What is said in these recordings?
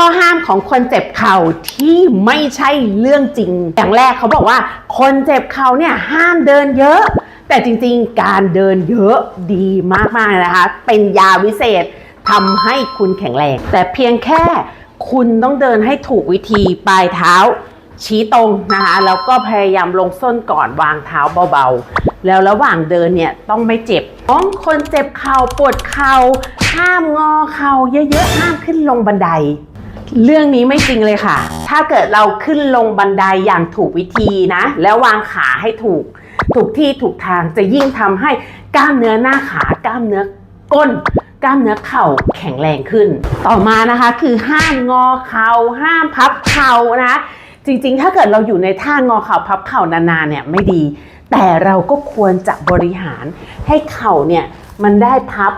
ข้อห้ามของคนเจ็บเข่าที่ไม่ใช่เรื่องจริง อย่างแรกเขาบอกว่า คนเจ็บเข่าเนี่ยห้ามเดินเยอะ แต่จริงๆ การเดินเยอะดีมากๆนะคะ เป็นยาวิเศษทำให้คุณแข็งแรง แต่เพียงแค่คุณต้องเดินให้ถูกวิธีปลายเท้าชี้ตรงนะคะแล้วก็พยายามลงส้นก่อนวางเท้าเบาๆ แล้วระหว่างเดินเนี่ยต้องไม่เจ็บของคนเจ็บเข่าปวดเข่าห้ามงอเข่าเยอะๆห้ามขึ้นลงบันได เรื่องนี้ไม่จริงเลยค่ะ ถ้าเกิดเราขึ้นลงบันไดอย่างถูกวิธีนะ แล้ววางขาให้ถูก ถูกที่ถูกทางจะยิ่งทำให้กล้ามเนื้อหน้าขากล้ามเนื้อก้น กล้ามเนื้อเข่าแข็งแรงขึ้น ต่อมานะคะคือห้ามงอเข่าห้ามพับเข่านะจริงๆ ถ้าเกิดเราอยู่ในท่างอเข่าพับเข่านานๆเนี่ยไม่ดี แต่เราก็ควรจะบริหารให้เข่าเนี่ยมันได้พับ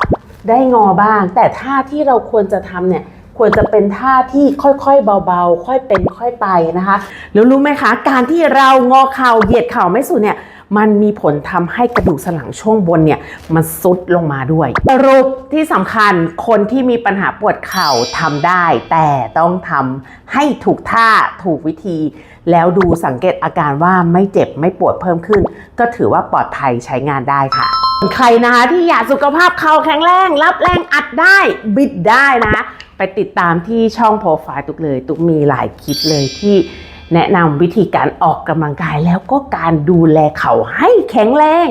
ได้งอบ้าง แต่ท่าที่เราควรจะทำเนี่ย ควรจะเป็นท่าที่ค่อยๆเบาๆ ค่อยเป็นค่อยไปนะคะ แล้วรู้ไหมคะ การที่เรางอเข่าเหยียดเข่าไม่สุดเนี่ยมันมีผลทำให้กระดูกสันหลังช่วงบนเนี่ยมันซุดลงมาด้วย สรุปที่สำคัญคนที่มีปัญหาปวดเข่าทำได้ แต่ต้องทำให้ถูกท่าถูกวิธี แล้วดูสังเกตอาการว่าไม่เจ็บไม่ปวดเพิ่มขึ้น ก็ถือว่าปลอดภัยใช้งานได้ค่ะ ใครนะคะที่อยากสุขภาพเข่าแข็งแรง รับแรงอัดได้บิดได้นะ ไปติดตามที่ช่องโปรไฟล์ตุกเลย ตุกมีหลายคลิปเลยที่แนะนำวิธีการออกกำลังกายแล้วก็การดูแลเข่าให้แข็งแรง